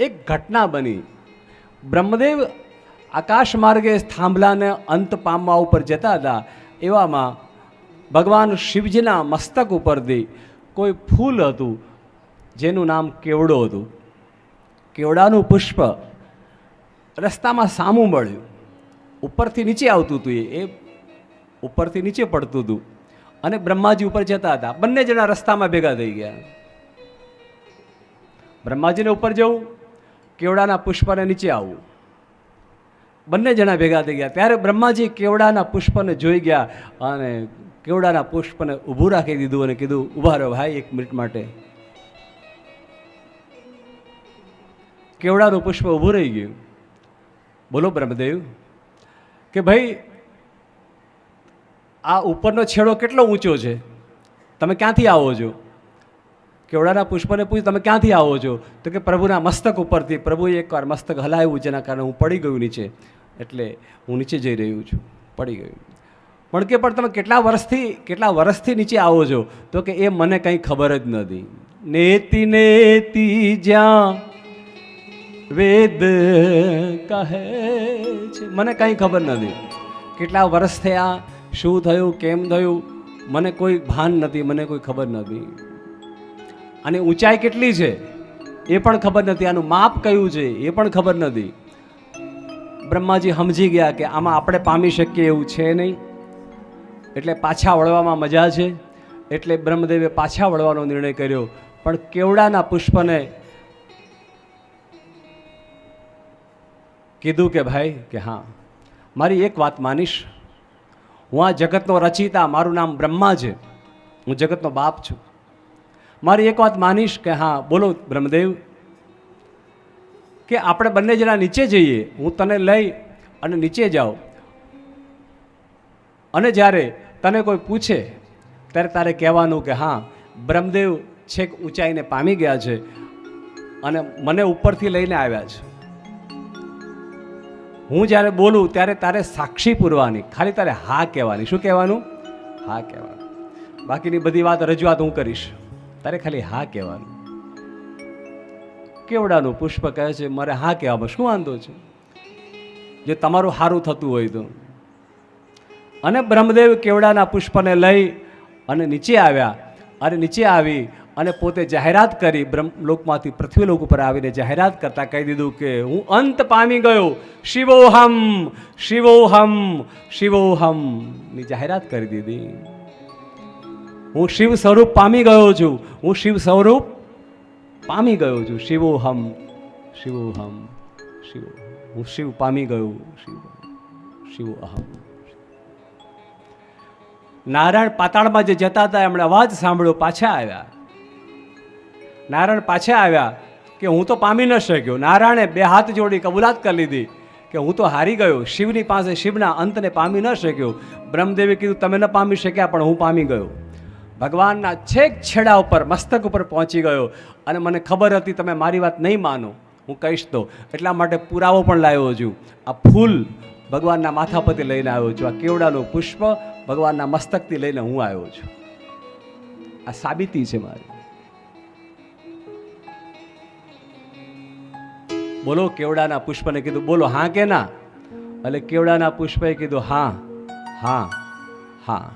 એક ઘટના બની. બ્રહ્મદેવ આકાશ માર્ગે થાંભલાને અંત પામવા ઉપર જતા હતા. એવામાં ભગવાન શિવજીના મસ્તક ઉપરથી કોઈ ફૂલ હતું, જેનું નામ કેવડો હતું. કેવડાનું પુષ્પ રસ્તામાં સામું મળ્યું. ઉપરથી નીચે આવતું હતું એ ઉપરથી નીચે પડતું હતું. અને બ્રહ્માજી ઉપર જતા હતા. બંને જણા રસ્તામાં ભેગા થઈ ગયા. બ્રહ્માજીને ઉપર જવું કેવડાના પુષ્પને નીચે આવવું બંને જણા ભેગા થઈ ગયા. ત્યારે બ્રહ્માજી કેવડાના પુષ્પને જોઈ ગયા અને કેવડાના પુષ્પને ઊભું રાખી દીધું અને કીધું, ઊભા રહો ભાઈ, એક મિનિટ માટે. કેવડાનું પુષ્પ ઊભું રહી ગયું. બોલો બ્રહ્મદેવ, કે ભાઈ, આ ઉપરનો છેડો કેટલો ઊંચો છે? તમે ક્યાંથી આવો છો? કેવડાના પુષ્પને પૂછ્યું તમે ક્યાંથી આવો છો? તો કે, પ્રભુના મસ્તક ઉપરથી. પ્રભુએ એકવાર મસ્તક હલાવ્યું, જેના કારણે હું પડી ગયું નીચે. એટલે હું નીચે જઈ રહ્યું છું, પડી ગયું. પણ કે, પણ તમે કેટલા વર્ષથી કેટલા વર્ષથી નીચે આવો છો? તો કે, એ મને કંઈ ખબર જ નથી. નેતિ નેતિ જ્યાં વેદ કહે છે. મને કંઈ ખબર નથી. કેટલા વર્ષ થયા? શું થયું? કેમ થયું? મને કોઈ ભાન નથી, મને કોઈ ખબર નથી. અને ઊંચાઈ કેટલી છે? એ પણ ખબર નથી. આનું માપ કયું છે? એ પણ ખબર નથી. બ્રહ્માજી સમજી ગયા કે આમાં આપણે પામી શકીએ એવું છે નહીં. એટલે પાછા વળવામાં મજા છે. એટલે બ્રહ્મદેવે પાછા વળવાનો નિર્ણય કર્યો. પણ કેવડાના પુષ્પને કીધું કે ભાઈ, કે હા, મારી એક વાત માનીશ. હું આ જગતનો રચિતા. મારું નામ બ્રહ્મા છે. હું જગતનો બાપ છું. મારી એક વાત માનીશ કે હા, બોલો બ્રહ્મદેવ, કે આપણે બંને જણા નીચે જઈએ, હું તને લઈ અને નીચે જાઉં. અને જ્યારે તને કોઈ પૂછે, ત્યારે તારે કહેવાનું કે હા, બ્રહ્મદેવ છેક ઊંચાઈને પામી ગયા છે અને મને ઉપરથી લઈને આવ્યા છે. હું જ્યારે બોલું, ત્યારે તારે સાક્ષી પૂરવાની, ખાલી તારે હા કહેવાની. શું કહેવાનું? હા કહેવાનું. બાકીની બધી વાત રજૂઆત હું કરીશ. તારે ખાલી હા કહેવાનું. કેવડાનું પુષ્પ કહે છે, મારે હા કહેવામાં શું વાંધો છે? જે તમારું સારું થતું હોય તો. અને બ્રહ્મદેવ કેવડાના પુષ્પને લઈ અને નીચે આવ્યા. અને નીચે આવી અને પોતે જાહેરાત કરી બ્રહ્મલોકમાંથી પૃથ્વીલોક ઉપર આવીને જાહેરાત કરતા કહી દીધું કે, હું અંત પામી ગયો. શિવોહમ શિવોહમ શિવોહમની જાહેરાત કરી દીધી. હું શિવ સ્વરૂપ પામી ગયો છું. હું શિવ સ્વરૂપ પામી ગયો છું. શિવોહમ શિવોહમ શિવ હું શિવ પામી ગયો શિવ શિવ અહમ નારાયણ પાતાળમાં જે જતા હતા, એમણે અવાજ સાંભળ્યો, પાછા આવ્યા. નારાયણ પાછા આવ્યા કે હું તો પામી ન શક્યો. નારાયણે બે હાથ જોડી કબૂલાત કરી લીધી કે હું તો હારી ગયો. શિવની પાસે શિવના અંતને પામી ન શક્યો. બ્રહ્મદેવે કીધું, તમે ન પામી શક્યા, પણ હું પામી ગયો. ભગવાનના છેક છેડા ઉપર, મસ્તક ઉપર પહોંચી ગયો. અને મને ખબર હતી, તમે મારી વાત નહીં માનો. હું કહીશ તો. એટલા માટે પુરાવો પણ લાવ્યો છું. આ ફૂલ ભગવાનના માથા પરથી લઈને આવ્યો છું. આ કેવડાનું પુષ્પ ભગવાનના મસ્તકથી લઈને હું આવ્યો છું. આ સાબિતી છે મારી. બોલો, કેવડાના પુષ્પને કીધું. બોલો, હા કે ના? એટલે કેવડાના પુષ્પે કીધું, હા હા હા.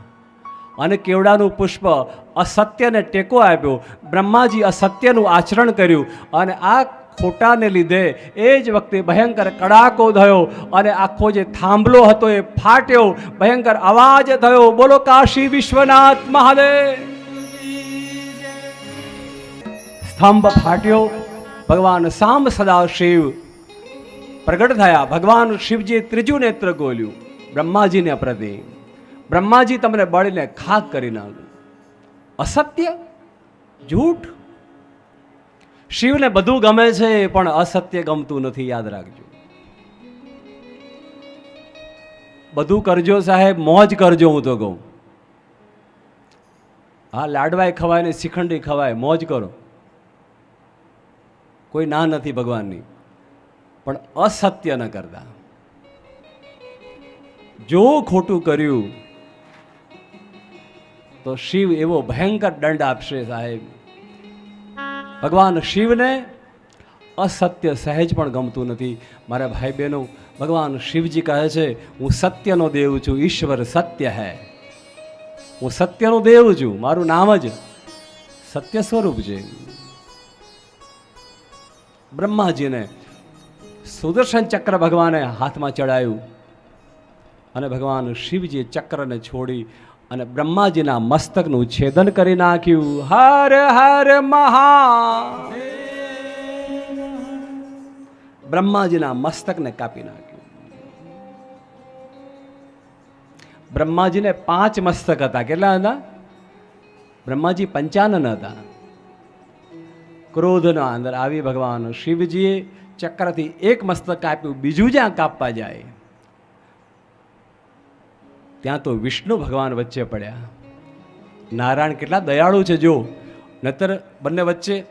અને કેવડાનું પુષ્પ અસત્યને ટેકો આપ્યો. બ્રહ્માજી અસત્યનું આચરણ કર્યું અને આ ખોટાને લીધે એ જ વખતે ભયંકર કડાકો થયો અને આખો જે થાંભલો હતો એ ફાટ્યો. ભયંકર અવાજ થયો. બોલો, કાશી વિશ્વનાથ મહાદેવ. સ્તંભ ફાટ્યો. ભગવાન સામ સદા શિવ પ્રગટ થયા. ભગવાન શિવજીએ ત્રીજું નેત્ર ગોલ્યું બ્રહ્માજીને પ્રતિ. બ્રહ્માજી તમને બળીને ખાક કરી નાખ્યું અસત્ય? જૂઠ? શિવને બધું ગમે છે, પણ અસત્ય ગમતું નથી, યાદ રાખજો. બધું કરજો સાહેબ, મોજ કરજો હું તો કહું. હા, લાડવાય ખવાય ને શ્રીખંડી ખવાય, મોજ કરો. કોઈ ના નથી ભગવાનની. પણ અસત્ય ન કરતા. જો ખોટું કર્યું તો શિવ એવો ભયંકર દંડ આપશે સાહેબ. ભગવાન શિવને અસત્ય સહેજ પણ ગમતું નથી. મારા ભાઈ બહેનો ભગવાન શિવજી કહે છે, હું સત્યનો દેવ છું, ઈશ્વર સત્ય હૈ. હું સત્યનો દેવ છું, મારું નામ જ સત્ય સ્વરૂપ છે. બ્રહ્માજીને સુદર્શન ચક્ર ભગવાને હાથમાં ચડાયું અને ભગવાન શિવજીએ ચક્રને છોડી અને બ્રહ્માજીના મસ્તકનું છેદન કરી નાખ્યું. હર હર મહા બ્રહ્માજીના મસ્તકને કાપી નાખ્યું. બ્રહ્માજીને પાંચ મસ્તક હતા. કેટલા હતા? બ્રહ્માજી પંચાનન હતા. ક્રોધના અંદર આવી ભગવાન શિવજીએ ચક્રથી એક મસ્તક કાપ્યું. બીજું જ્યાં કાપવા જાય? ત્યાં તો વિષ્ણુ ભગવાન વચ્ચે પડ્યા. નારાયણ કેટલા દયાળુ છે જો નતર બંને વચ્ચે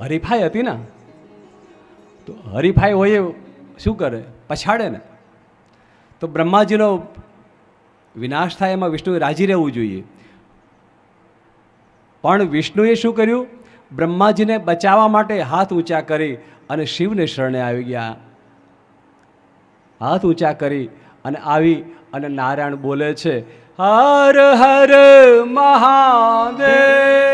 હરીફાઈ હતી ને? તો હરીફાઈ હોય શું કરે? પછાડે ને. તો બ્રહ્માજીનો વિનાશ થાય એમાં વિષ્ણુએ રાજી રહેવું જોઈએ. પણ વિષ્ણુએ શું કર્યું? બ્રહ્માજીને બચાવવા માટે હાથ ઊંચા કરી અને શિવને શરણે આવી ગયા. હાથ ઊંચા કરી અને આવી અને નારાયણ બોલે છે હર હર મહાદેવ.